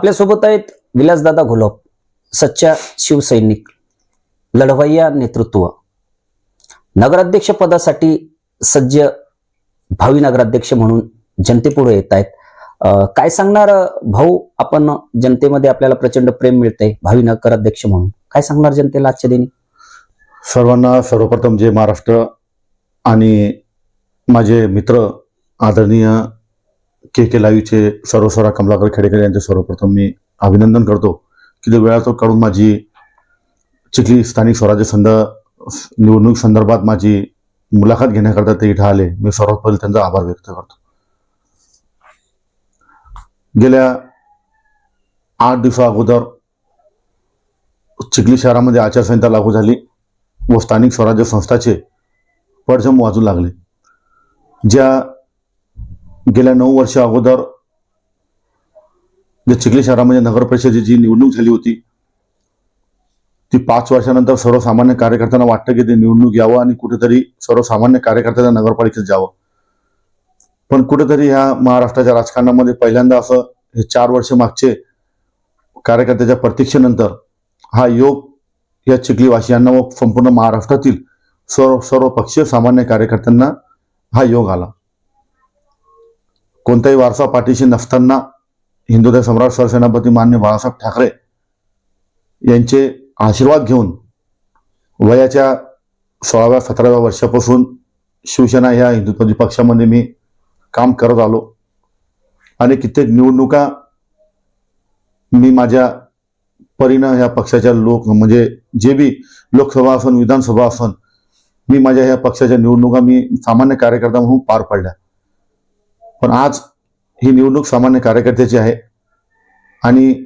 आपल्यासोबत आहेत विलासदादा घोलप सच्चा शिवसैनिक लढवय्या नेतृत्व. नगराध्यक्ष पदासाठी सज्ज भावी नगराध्यक्ष म्हणून जनतेपुढे येत आहेत. काय सांगणार भाऊ आपण जनतेमध्ये आपल्याला प्रचंड प्रेम मिळतंय भावी नगराध्यक्ष म्हणून. काय सांगणार जनतेला आजच्या दिनी? सर्वांना सर्वप्रथम जे महाराष्ट्र आणि माझे मित्र आदरणीय के के लाईव्हचे सर्व कमलाकर खेडेकर यांचे सर्वप्रथम मी अभिनंदन करतो की वेळा तो काढून माझी चिखली स्थानिक स्वराज्य संघ निवडणूक संदर्भात माझी मुलाखत घेण्याकरता ते इथं आले. मी सर्वात पहिले त्यांचा आभार व्यक्त करतो. गेल्या आठ दिवसा अगोदर चिखली शहरामध्ये आचारसंहिता लागू झाली व स्थानिक स्वराज्य संस्थाचे पडझम वाजू लागले. ज्या गेल्या नऊ वर्ष अगोदर जे चिखली शहरामध्ये म्हणजे नगर परिषदेची जी निवडणूक झाली होती ती पाच वर्षानंतर सर्वसामान्य कार्यकर्त्यांना वाटतं की ते निवडणूक यावं आणि कुठेतरी सर्वसामान्य कार्यकर्त्यांना नगरपालिकेत जावं. पण कुठेतरी ह्या महाराष्ट्राच्या राजकारणामध्ये पहिल्यांदा असं हे चार वर्ष मागचे कार्यकर्त्याच्या प्रतीक्षेनंतर हा योग या चिखलीवासियांना व संपूर्ण महाराष्ट्रातील सर्व सर्व पक्षीय सामान्य कार्यकर्त्यांना हा योग आला. कोणताही वारसा पाठीशी नसताना हिंदुदय सम्राट सरसेनापती मान्य बाळासाहेब ठाकरे यांचे आशीर्वाद घेऊन वयाच्या सोळाव्या सतराव्या वर्षापासून शिवसेना ह्या हिंदुत्वादी पक्षामध्ये मी काम करत आलो. आणि कित्येक निवडणुका मी माझ्या परीनं ह्या पक्षाच्या लोक म्हणजे जे बी लोकसभा असन विधानसभा असन मी माझ्या ह्या पक्षाच्या निवडणुका मी सामान्य कार्यकर्ता म्हणून पार पाडल्या. पण आज ही निवडणूक सामान्य कार्यकर्त्याची आहे. आणि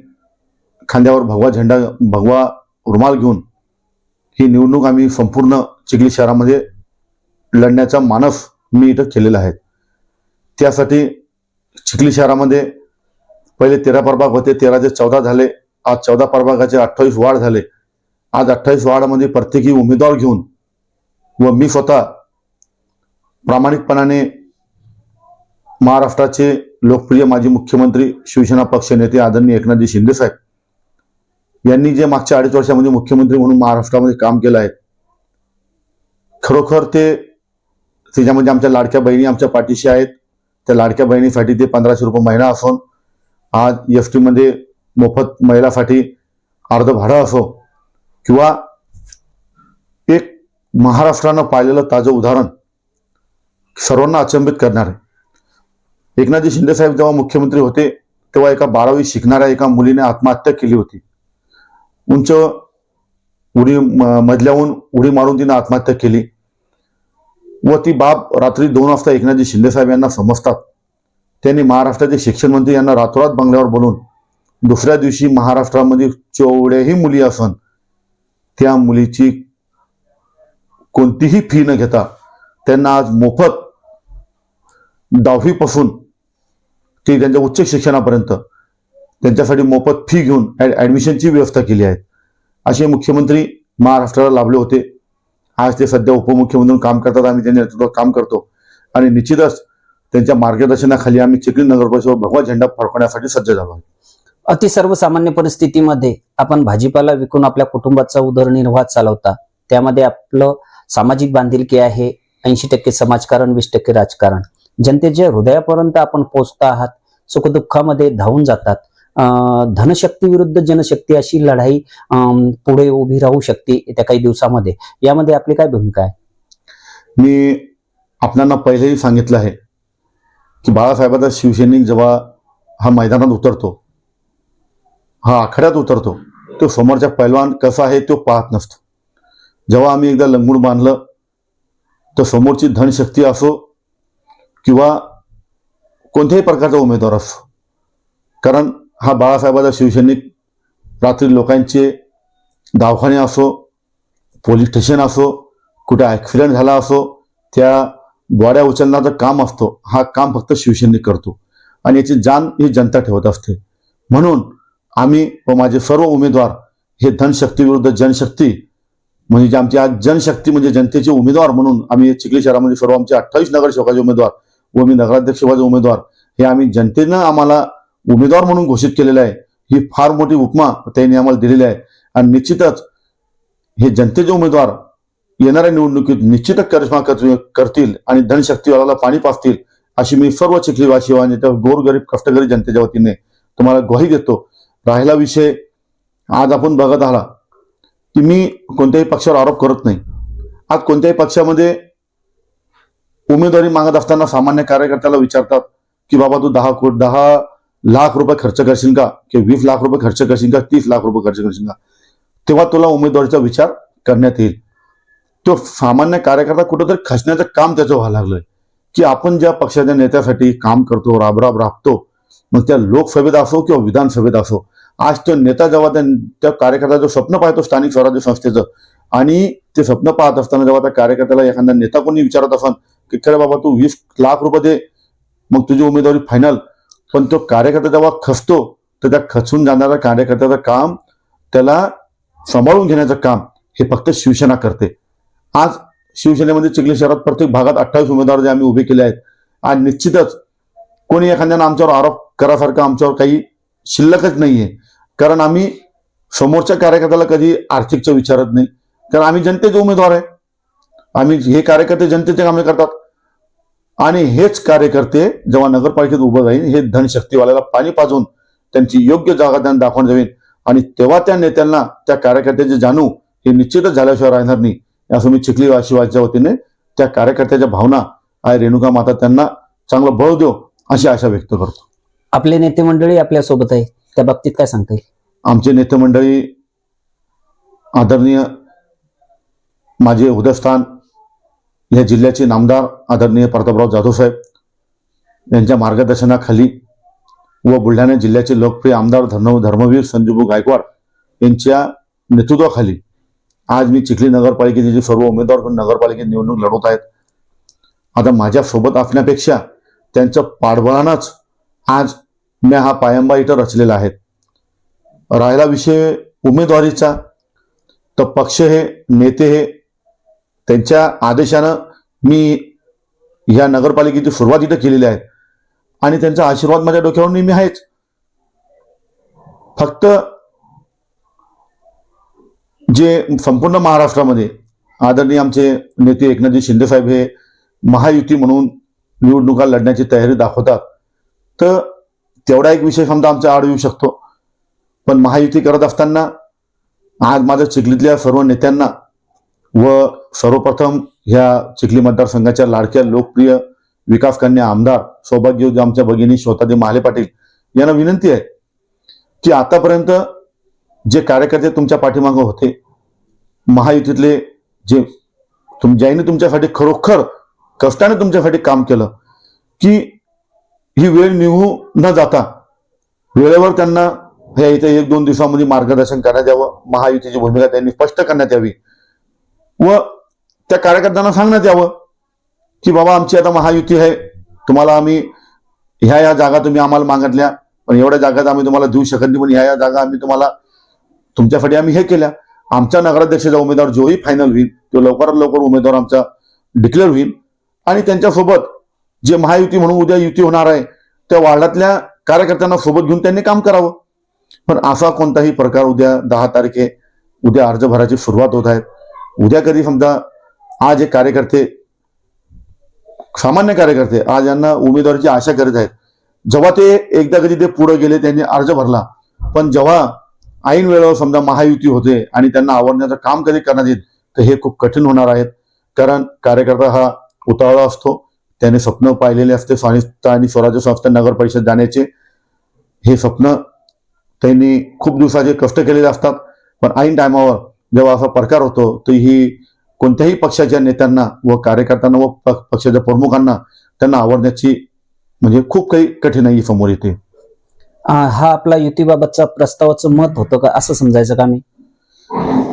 खांद्यावर भगवा झेंडा भगवा रुमाल घेऊन ही निवडणूक आम्ही संपूर्ण चिखली शहरामध्ये लढण्याचा मानस मी इथं केलेला आहे. त्यासाठी चिखली शहरामध्ये पहिले तेरा प्रभाग होते तेरा ते चौदा झाले आज चौदा प्रभागाचे अठ्ठावीस वाढ झाले. आज अठ्ठावीस वाढमध्ये प्रत्येकी उमेदवार घेऊन व मी स्वतः प्रामाणिकपणाने महाराष्ट्राचे लोकप्रिय माजी मुख्यमंत्री शिवसेना पक्ष नेते आदरणीय एकनाथजी शिंदे साहेब. यांनी जे मागच्या अडीच वर्षामध्ये मुख्यमंत्री म्हणून महाराष्ट्रामध्ये काम केलं आहे खरोखर ते त्याच्यामध्ये आमच्या लाडक्या बहिणी आमच्या पाठीशी आहेत. त्या लाडक्या बहिणीसाठी ते पंधराशे रुपये महिना असून आज एस टीमध्ये मोफत महिलासाठी अर्ध भाडं असो किंवा एक महाराष्ट्रानं पाहिलेलं ताजं उदाहरण सर्वांना अचंबित करणार आहे. एकनाथजी शिंदे साहेब जेव्हा मुख्यमंत्री होते तेव्हा एका बारावी शिकणाऱ्या एका मुलीने आत्महत्या केली होती. उंच उडी म- उडी मारून तिने आत्महत्या केली. व ती बाब रात्री दोन वाजता एकनाथजी शिंदे साहेब यांना समजतात. त्यांनी महाराष्ट्राचे शिक्षण मंत्री यांना रातोरात बंगल्यावर बोलून दुसऱ्या दिवशी महाराष्ट्रामध्ये जेवढ्याही मुली असन त्या मुलीची कोणतीही फी न घेता त्यांना आज मोफत दहावीपासून ते त्यांच्या उच्च शिक्षणापर्यंत त्यांच्यासाठी मोफत फी घेऊन ॲडमिशनची व्यवस्था केली आहे. असे मुख्यमंत्री महाराष्ट्राला लाभले होते. आज ते सध्या उपमुख्यमंत्री म्हणून काम करतात आम्ही त्यांच्या नेतृत्वात काम करतो. आणि निश्चितच त्यांच्या मार्गदर्शनाखाली आम्ही चिखली नगर परिषदेवर भगवा झेंडा फडकवण्यासाठी सज्ज झालो आहे. अति सर्वसामान्य परिस्थितीमध्ये आपण भाजीपाला विकून आपल्या कुटुंबाचा उदरनिर्वाह चालवता त्यामध्ये आपलं सामाजिक बांधिलकी आहे ऐंशी टक्के समाजकारण वीस टक्के राजकारण. जनतेच्या हृदयापर्यंत आपण पोचता आहात सुखदुःखामध्ये धावून जातात. धनशक्ती विरुद्ध जनशक्ती अशी लढाई पुढे उभी राहू शकते येत्या काही दिवसामध्ये. यामध्ये आपली काय भूमिका आहे? मी आपल्याला पहिलेही सांगितलं आहे की बाळासाहेबाचा शिवसैनिक जेव्हा हा मैदानात उतरतो हा आखाड्यात उतरतो तो समोरच्या पैलवान कसा आहे तो पाहत नसतो. जेव्हा आम्ही एकदा लंगूड बांधलं तर समोरची धनशक्ती असो किंवा कोणत्याही प्रकारचा उमेदवार असो. कारण हा बाळासाहेबाचा शिवसैनिक रात्री लोकांचे दवाखाने असो पोलीस स्टेशन असो कुठे ॲक्सिडेंट झाला असो त्या बॉड्या उचलण्याचं काम असतो. हा काम फक्त शिवसेनेक करतो. आणि याची जाण ही जनता ठेवत असते. म्हणून आम्ही व माझे सर्व उमेदवार हे धनशक्ती विरुद्ध जनशक्ती म्हणजे जे आमची आज जनशक्ती म्हणजे जनतेचे उमेदवार म्हणून आम्ही चिखली शहरामध्ये सर्व आमचे अठ्ठावीस नगरसेवकाचे उमेदवार व मी नगराध्यक्ष पदाचे उमेदवार. हे आम्ही जनतेनं आम्हाला उमेदवार म्हणून घोषित केलेलं आहे. ही फार मोठी उपमा त्यांनी आम्हाला दिलेली आहे. आणि निश्चितच हे जनतेचे उमेदवार येणाऱ्या निवडणुकीत निश्चितच करिश्मा करतील आणि धनशक्तीवाला पाणी पाचतील अशी मी सर्व चिखलीवासी आणि त्या गोरगरीब कष्टकरी जनतेच्या वतीने तुम्हाला ग्वाही देतो. राहिला विषय आज आपण बघत आला की मी कोणत्याही पक्षावर आरोप करत नाही. आज कोणत्याही पक्षामध्ये उमेदवारी मागत असताना सामान्य कार्यकर्त्याला विचारतात की बाबा तू दहा कोट दहा लाख रुपये खर्च करशील का? किंवा वीस लाख रुपये खर्च करशील का? तीस लाख रुपये खर्च करशील का? तेव्हा तुला उमेदवारीचा विचार करण्यात येईल. तो सामान्य कार्यकर्ता कुठंतरी खचण्याचं काम त्याचं व्हायला लागलंय. की आपण ज्या पक्षाच्या नेत्यासाठी काम करतो राबराब राबतो मग त्या लोकसभेत असो किंवा विधानसभेत असो आज तो नेता जेव्हा त्या त्या कार्यकर्त्याचं स्वप्न पाहतो स्थानिक स्वराज्य संस्थेचं आणि ते स्वप्न पाहत असताना जेव्हा त्या कार्यकर्त्याला एखादा नेता कोणी विचारत असं की खरं बाबा तू वीस लाख रुपये दे मग तुझी उमेदवारी फायनल पण तो कार्यकर्ता जेव्हा खचतो तर त्या खचून जाणाऱ्या कार्यकर्त्याचं काम त्याला सांभाळून घेण्याचं काम हे फक्त शिवसेना करते. आज शिवसेनेमध्ये चिखली शहरात प्रत्येक भागात अठ्ठावीस उमेदवार जे आम्ही उभे केले आहेत. आज निश्चितच कोणी एखाद्यानं आमच्यावर आरोप करासारखं आमच्यावर काही शिल्लकच नाहीये. कारण आम्ही समोरच्या कार्यकर्त्याला कधी आर्थिकचं विचारत नाही. कारण आम्ही जनतेचे उमेदवार आहे. आम्ही हे कार्यकर्ते जनतेचे कामे करतात. आणि हेच कार्यकर्ते जेव्हा नगरपालिकेत उभं राहील हे धनशक्तीवाल्याला पाणी पाजून त्यांची योग्य जागा त्यांना दाखवून जाईल आणि तेव्हा त्या नेत्यांना त्या कार्यकर्त्याचे जाणू हे निश्चितच झाल्याशिवाय राहणार नाही असं मी चिखली वाशिवाच्या वतीने त्या कार्यकर्त्याच्या भावना आहे रेणुका माता त्यांना चांगलं बळ देऊ अशी आशा व्यक्त करतो. आपले नेते मंडळी आपल्यासोबत आहे. त्या बाबतीत काय सांगता येईल? आमचे नेते मंडळी आदरणीय माझे उदयस्थान या जिल्ह्याचे नामदार आदरणीय प्रतापराव जाधव साहेब यांच्या मार्गदर्शनाखाली व बुलढाणा जिल्ह्याचे लोकप्रिय आमदार धर्म धर्मवीर संजीवभाऊ गायकवाड यांच्या नेतृत्वाखाली आज मी चिखली नगरपालिकेचे जे सर्व उमेदवार नगरपालिकेत निवडणूक लढवत आहेत. आता माझ्यासोबत असण्यापेक्षा त्यांचं पाठबळानंच आज मी हा पायंबा इथं रचलेला आहे. राहिला विषय उमेदवारीचा तर पक्ष हे नेते हे त्यांच्या आदेशानं मी या नगरपालिकेची सुरुवात इथं केलेली आहे. आणि त्यांचा आशीर्वाद माझ्या डोक्यावर नेहमी आहेच. फक्त जे संपूर्ण महाराष्ट्रामध्ये आदरणीय आमचे नेते एकनाथजी शिंदे साहेब हे महायुती म्हणून निवडणुका लढण्याची तयारी दाखवतात तर तेवढा एक विषय समजा आमचा आड येऊ शकतो. पण महायुती करत असताना आज माझ्या चिखलीतल्या सर्व नेत्यांना व सर्वप्रथम ह्या चिखली मतदारसंघाच्या लाडक्या लोकप्रिय विकासकन्या आमदार सौभाग्य आमच्या भगिनी श्रोतादेव महाले पाटील यांना विनंती आहे की आतापर्यंत जे कार्यकर्ते तुमच्या पाठीमागं होते महायुतीतले जे तुम ज्यांनी तुमच्यासाठी खरोखर कष्टाने तुमच्यासाठी काम केलं की ही वेळ निघू न जाता वेळेवर त्यांना ह्या इथे एक दोन दिवसामध्ये मार्गदर्शन करण्यात यावं महायुतीची भूमिका त्यांनी स्पष्ट करण्यात यावी. व त्या कार्यकर्त्यांना सांगण्यात यावं की बाबा आमची आता महायुती आहे. तुम्हाला आम्ही ह्या ह्या जागा तुम्ही आम्हाला मागितल्या. पण एवढ्या जागा आम्ही तुम्हाला देऊ शकत नाही. पण ह्या ह्या जागा आम्ही तुम्हाला तुमच्यासाठी आम्ही हे केल्या. आमच्या नगराध्यक्षाचा उमेदवार जोही फायनल होईल. तो लवकरात लवकर उमेदवार आमचा डिक्लेअर होईल. आणि त्यांच्यासोबत जे महायुती म्हणून उद्या युती होणार आहे त्या वार्डातल्या कार्यकर्त्यांना सोबत घेऊन त्यांनी काम करावं. पण असा कोणताही प्रकार उद्या दहा तारखे उद्या अर्ज भरायची सुरुवात होत आहे. उद्या कधी समजा आज एक कार्यकर्ते सामान्य कार्यकर्ते आज यांना उमेदवाराची आशा करत आहेत. जेव्हा ते एकदा कधी ते पुढे गेले त्यांनी अर्ज भरला. पण जेव्हा ऐन वेळेवर समजा महायुती होते आणि त्यांना आवडण्याचं काम कधी करण्यात येईल तर हे खूप कठीण होणार आहेत कारण कार्यकर्ता हा उतावळा असतो. त्याने स्वप्न पाहिलेले असते. स्वानिष्ठ आणि स्वराज्य संस्था नगर परिषद जाण्याचे हे स्वप्न त्यांनी खूप दिवसाचे कष्ट केलेले असतात. पण ऐन टायमावर जेव्हा असा प्रकार होतो तर ही कोणत्याही पक्षाच्या नेत्यांना व कार्यकर्त्यांना व पक्षाच्या प्रमुखांना त्यांना आवडण्याची म्हणजे खूप काही कठीणाई समोर येते. हा आपला युतीबाबतचा प्रस्तावाचं मत होतं का? असं समजायचं का मी?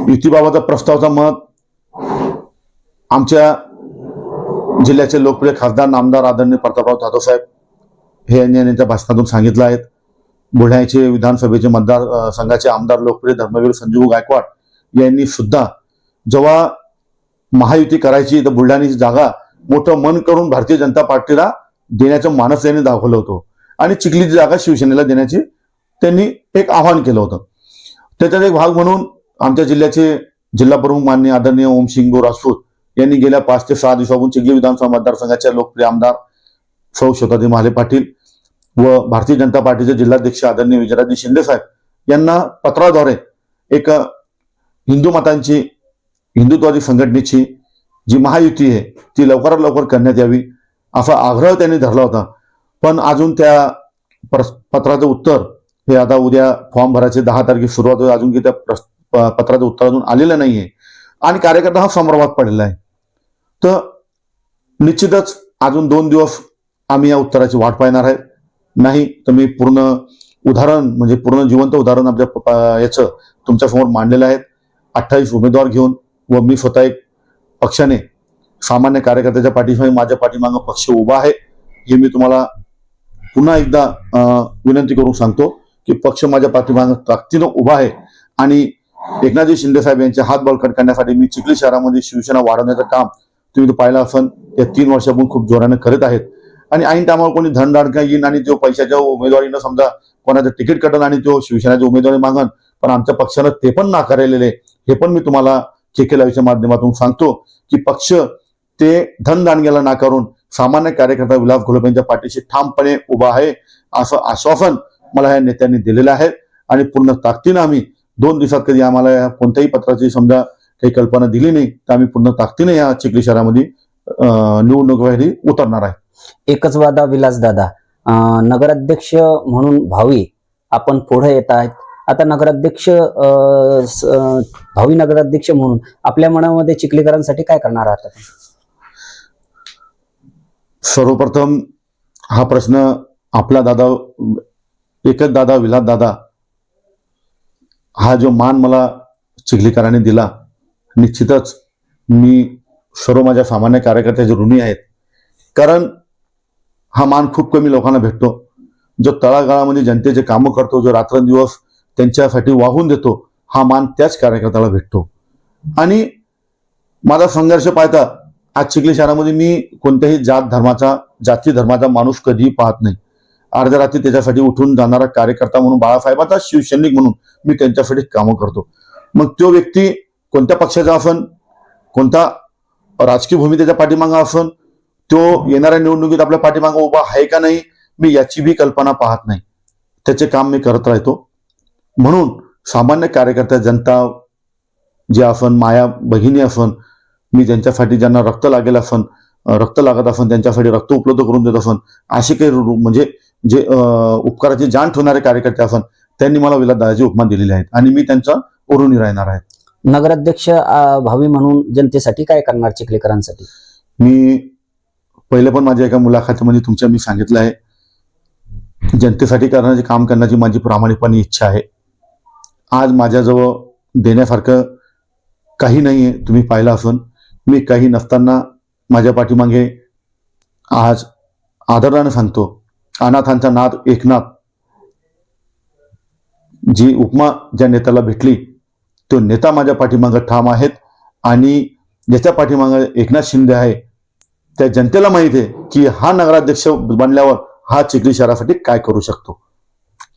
युतीबाबतचा प्रस्तावचा मत आमच्या जिल्ह्याचे लोकप्रिय खासदार नामदार आदरणीय प्रतापराव जाधव साहेब हे यांनी यांच्या भाषणातून सांगितलं आहेत. बुलढाण्याचे विधानसभेचे मतदार संघाचे आमदार लोकप्रिय धर्मवीर संजीव गायकवाड यांनी सुद्धा जेव्हा महायुती करायची तर बुलढाण्याची जागा मोठं मन करून भारतीय जनता पार्टीला देण्याचं मानस त्यांनी दाखवलं होतं. आणि चिखलीची जागा शिवसेनेला देण्याची त्यांनी एक आवाहन केलं होतं. त्याच्यात एक भाग म्हणून आमच्या जिल्ह्याचे जिल्हा प्रमुख मान्य आदरणीय ओम सिंगो राजपूत यांनी गेल्या पाच ते सहा दिवसापासून चिखली विधानसभा मतदारसंघाच्या लोकप्रिय आमदार सौ शतादी महाले पाटील व भारतीय जनता पार्टीचे जिल्हाध्यक्ष आदरणीय विजयराजे शिंदे साहेब यांना पत्राद्वारे एक हिंदू मतांची हिंदुत्वादी संघटनेची जी महायुती आहे ती लवकरात लवकर करण्यात यावी असा आग्रह त्यांनी धरला होता. पण अजून त्या प्रस- पत्राचं उत्तर हे आता उद्या फॉर्म भरायचे दहा तारखे सुरुवात होईल अजून की त्या प्रस- प- पत्राचं उत्तर अजून आलेलं नाही आहे आणि कार्यकर्ता हा संभ्रमात पडलेला आहे. तर निश्चितच अजून दोन दिवस आम्ही या उत्तराची वाट पाहणार आहे. नाही तर मी पूर्ण उदाहरण म्हणजे पूर्ण जिवंत उदाहरण आपल्या प- याचं तुमच्यासमोर मांडलेलं आहे. अठ्ठावीस उमेदवार घेऊन व मी स्वतः एक पक्षाने सामान्य कार्यकर्त्याच्या पाठीमागे माझ्या पाठीमागं पक्ष उभा आहे हे मी तुम्हाला पुन्हा एकदा विनंती करून सांगतो की पक्ष माझ्या पाठीमागं ताकदीनं उभा आहे आणि एकनाथजी शिंदे साहेब यांचे हात बळकट करण्यासाठी मी चिखली शहरामध्ये शिवसेना वाढवण्याचं काम तुम्ही पाहिलं असन या तीन वर्षापासून खूप जोराने करत आहेत. आणि ऐन टायमावर कोणी धनदाडका येईन आणि तो पैशाच्या उमेदवारीनं समजा कोणाचं तिकीट कटन आणि तो शिवसेनाच्या उमेदवारी मागन पण आमच्या पक्षानं ते पण नाकारलेले हे पण मी तुम्हाला के माध्यमातून सांगतो की पक्ष ते धनदानग्याला नाकारून सामान्य कार्यकर्ता विलास घोलप यांच्या पाठीशी ठामपणे उभा आहे असं आश्वासन मला या नेत्यांनी दिलेलं आहे. आणि पूर्ण ताकदीनं आम्ही दोन दिवसात कधी आम्हाला या कोणत्याही पत्राची समजा काही कल्पना दिली नाही तर आम्ही पूर्ण ताकदीने या चिखली शहरामध्ये निवडणूक निवडणुकीसाठी उतरणार आहे. एकच वादा विलास दादा नगराध्यक्ष म्हणून भावी आपण पुढे येत आहेत. आता नगराध्यक्ष अं, भावी नगराध्यक्ष म्हणून आपल्या मनामध्ये चिखलीकरांसाठी काय करणार आहात सर्वप्रथम हा प्रश्न आपला दादा एकच दादा विलास दादा हा जो मान मला चिखलीकरांनी दिला निश्चितच मी सर्व माझ्या सामान्य कार्यकर्त्याचे ऋणी आहेत. कारण हा मान खूप कमी लोकांना भेटतो. जो तळागाळामध्ये जनतेचे कामं करतो जो रात्रंदिवस त्यांच्यासाठी वाहून देतो. हा मान त्याच कार्यकर्त्याला भेटतो. आणि माझा संघर्ष पाहता आज चिखली शहरामध्ये मी कोणत्याही जात धर्माचा जाती धर्माचा माणूस कधीही पाहत नाही. अर्ध्या रात्री त्याच्यासाठी उठून जाणारा कार्यकर्ता म्हणून बाळासाहेबाचा शिवसैनिक म्हणून मी त्यांच्यासाठी कामं करतो. मग तो व्यक्ती कोणत्या पक्षाचा असन? कोणता राजकीय भूमी त्याच्या पाठीमागं असन? तो येणाऱ्या निवडणुकीत आपल्या पाठीमागा उभा आहे का नाही? मी याची बी कल्पना पाहत नाही. त्याचे काम मी करत राहतो. म्हणून सामान्य कार्यकर्त्या जनता जे असन माया भगिनी असन मी त्यांच्यासाठी ज्यांना रक्त लागेल असन रक्त लागत असन त्यांच्यासाठी रक्त उपलब्ध करून देत असन असे काही म्हणजे जे उपकाराची जाण ठेवणारे कार्यकर्ते असन त्यांनी मला विलास दादाची उपमान दिलेली आहेत आणि मी त्यांचा ऋणी राहणार आहे. नगराध्यक्ष भावी म्हणून जनतेसाठी काय करणार चिखलीकरांसाठी? मी पहिले पण माझ्या एका मुलाखतीमध्ये तुमच्या मी सांगितलं आहे जनतेसाठी करण्याचे काम करण्याची माझी प्रामाणिकपणे इच्छा आहे. आज माझ्याजवळ देण्यासारखं काही नाही आहे तुम्ही पाहिलं असून. मी काही नसताना माझ्या पाठीमागे आज आदरानं सांगतो. अनाथांचा नाद एकनाथ. जी उपमा ज्या नेत्याला भेटली तो नेता माझ्या पाठीमागं ठाम आहेत आणि ज्याच्या पाठीमागं एकनाथ शिंदे आहे त्या जनतेला माहिती आहे की हा नगराध्यक्ष बनल्यावर हा चिखली शहरासाठी काय करू शकतो.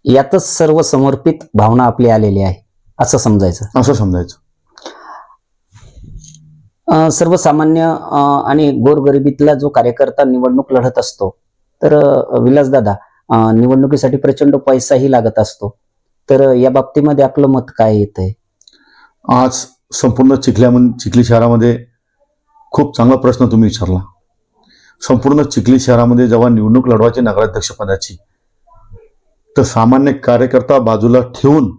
यातच सर्व समर्पित भावना आपली आलेली आहे. असं समजायचं. असं समजायचं. अं, सर्वसामान्य अं, आणि गोरगरिबीतला जो कार्यकर्ता निवडणूक लढत असतो तर अं, विलासदादा अं, निवडणुकीसाठी प्रचंड पैसाही लागत असतो. तर या बाबतीमध्ये आपलं मत काय येतंय? आज संपूर्ण चिखल्यामध्ये चिखली शहरामध्ये खूप चांगला प्रश्न तुम्ही विचारला. संपूर्ण चिखली शहरामध्ये जेव्हा निवडणूक लढवायची नगराध्यक्ष पदाची तर सामान्य कार्यकर्ता बाजूला ठेवून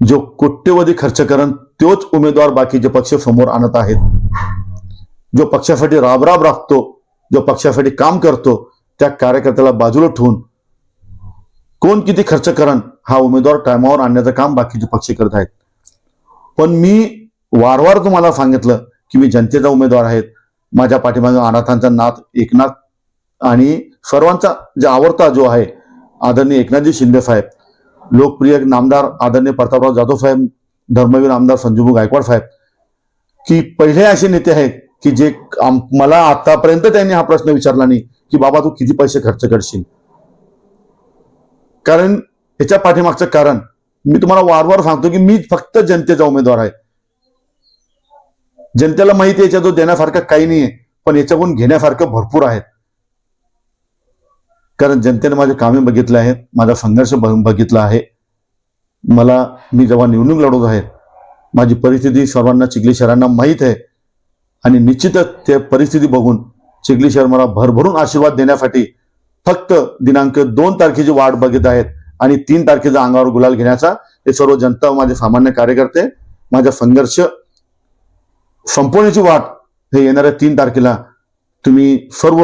जो कोट्यवधी खर्च करण तोच उमेदवार बाकीचे पक्ष समोर आणत आहेत. जो पक्षासाठी राबराब राखतो जो पक्षासाठी काम करतो त्या कार्यकर्त्याला बाजूला ठेवून कोण किती खर्च करण हा उमेदवार टायमावर आणण्याचं काम बाकीचे पक्ष करत आहेत. पण मी वारंवार तुम्हाला सांगितलं की मी जनतेचा उमेदवार आहेत. माझ्या पाठीमागे अनाथांचा नाथ एकनाथ आणि सर्वांचा जे आवडता जो आहे आदरणीय एकनाथजी शिंदे साहेब लोकप्रिय नामदार आदरणीय प्रतापराव जाधव साहेब धर्मवीर आमदार संजूभाऊ गायकवाड साहेब की पहिले असे नेते आहेत की जे मला आतापर्यंत त्यांनी हा प्रश्न विचारला नाही की बाबा तू किती पैसे खर्च करशील? कारण याच्या पाठीमागचं कारण मी तुम्हाला वारंवार सांगतो की मी फक्त जनतेचा उमेदवार आहे. जनतेला माहिती आहे याच्यातून देण्यासारखं काही नाहीये पण याच्याकडून घेण्यासारखं भरपूर आहेत. कारण जनतेने माझे कामे बघितले आहेत माझा संघर्ष बघितला आहे. मला मी जेव्हा निवडणूक लढवत आहे माझी परिस्थिती सर्वांना चिखली शहरांना माहीत आहे. आणि निश्चितच ते परिस्थिती बघून चिखली शहर मला भरभरून आशीर्वाद देण्यासाठी फक्त दिनांक दोन तारखेची वाट बघित आहेत आणि तीन तारखेचा अंगावर गुलाल घेण्याचा हे सर्व जनता माझे सामान्य कार्यकर्ते माझा संघर्ष संपवण्याची वाट हे येणाऱ्या तीन तारखेला तुम्ही सर्व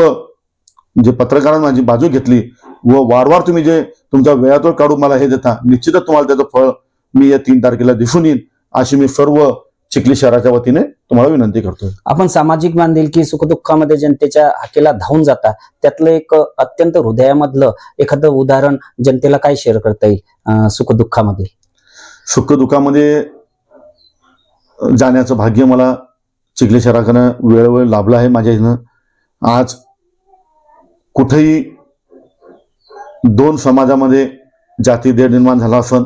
जे पत्रकारांनी माझी बाजू घेतली व वारंवार तुम्ही जे तुमच्या वेळातून काढून मला हे देता निश्चितच तुम्हाला त्याचं फळ मी या तीन तारखेला दिसून येईल अशी मी सर्व चिखली शहराच्या वतीने तुम्हाला विनंती करतोय. आपण सामाजिक बांधिलकी सुखदुःखामध्ये जनतेच्या हाकेला धावून जाता त्यातलं एक अत्यंत हृदयामधलं एखादं उदाहरण जनतेला काय शेअर करता येईल सुखदुःखामध्ये? सुख दुःखामध्ये जाण्याचं भाग्य मला चिखली शहराकडनं वेळोवेळ लाभलं आहे माझ्या इथनं. आज कुठेही दोन समाजामध्ये जाती देड निर्माण झाला असन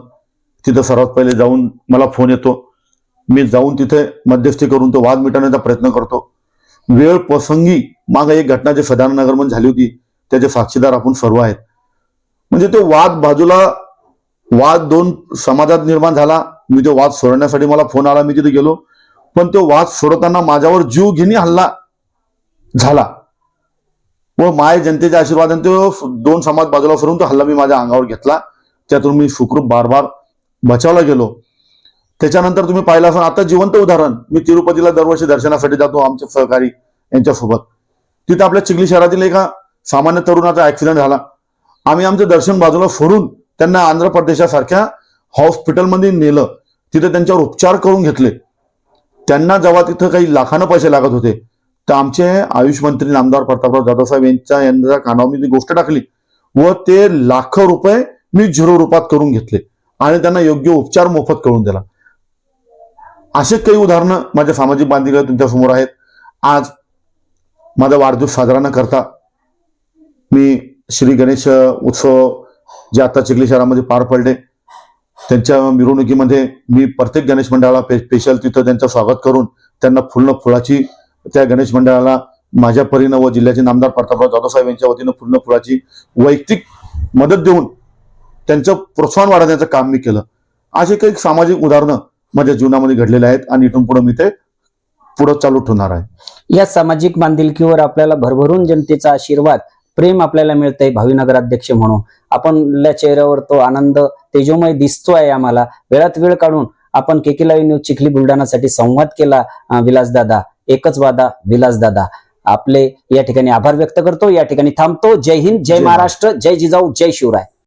तिथं सर्वात पहिले जाऊन मला फोन येतो. मी जाऊन तिथे मध्यस्थी करून तो वाद मिटवण्याचा प्रयत्न करतो. वेळ प्रसंगी माग एक घटना जे सदानगरमध्ये झाली होती त्याचे साक्षीदार आपण सर्व आहेत. म्हणजे तो वाद बाजूला वाद दोन समाजात निर्माण झाला. मी तो वाद सोडवण्यासाठी मला फोन आला मी तिथे गेलो. पण तो वाद सोडवताना माझ्यावर जीव घेणी हल्ला झाला. व माय जनतेच्या आशीर्वादाने तो दोन समाज बाजूला फिरून तो हल्ला मी माझ्या अंगावर घेतला. त्यातून मी सुखरूप बार बार बचावला गेलो. त्याच्यानंतर तुम्ही पाहिलं असाल आता जिवंत उदाहरण मी तिरुपतीला दरवर्षी दर्शनासाठी जातो आमचे सहकारी यांच्यासोबत. तिथं आपल्या चिखली शहरातील एका सामान्य तरुणाचा ऍक्सिडेंट झाला. आम्ही आमचं दर्शन बाजूला फोडून त्यांना आंध्र प्रदेशासारख्या हॉस्पिटलमध्ये नेलं. तिथे त्यांच्यावर उपचार करून घेतले. त्यांना जेव्हा तिथं काही लाखानं पैसे लागत होते. तर आमचे आयुष मंत्री नामदार प्रतापराव दादासाहेब यांच्या यांच्या कानावर मी ती गोष्ट टाकली व ते लाख रुपये मी झिरो रूपात करून घेतले आणि त्यांना योग्य उपचार मोफत करून दिला. असे काही उदाहरणं माझ्या सामाजिक बांधिकडे तुमच्यासमोर आहेत. आज माझा वाढदिवस साजरा न करता मी श्री गणेश उत्सव जे आता चिखली शहरामध्ये पार पडले त्यांच्या मिरवणुकीमध्ये मी प्रत्येक गणेश मंडळाला स्पेशल तिथं त्यांचं स्वागत करून त्यांना फुलणं फुलाची त्या गणेश मंडळाला माझ्या परीनं व जिल्ह्याचे नामदार प्रतापराव जाधव साहेब यांच्या वतीनं पूर्ण फुलाची वैयक्तिक मदत देऊन त्यांचं प्रोत्साहन वाढवण्याचं काम मी केलं. असे काही सामाजिक उदाहरणं माझ्या जीवनामध्ये घडलेले आहेत आणि इथून पुढे मी ते पुढे चालू ठेवणार आहे. या सामाजिक बांधिलकीवर आपल्याला भरभरून जनतेचा आशीर्वाद प्रेम आपल्याला मिळतंय भावी नगराध्यक्ष म्हणून आपल्या चेहऱ्यावर तो आनंद तेजोमय दिसतोय आम्हाला. वेळात वेळ काढून आपण केके न्यूज चिखली बुलढाणासाठी संवाद केला विलासदादा. एकच वादा विलासदादा आपले या ठिकाणी आभार व्यक्त करतो या ठिकाणी थांबतो. जय हिंद जय जय महाराष्ट्र जय जिजाऊ जय शिवराय.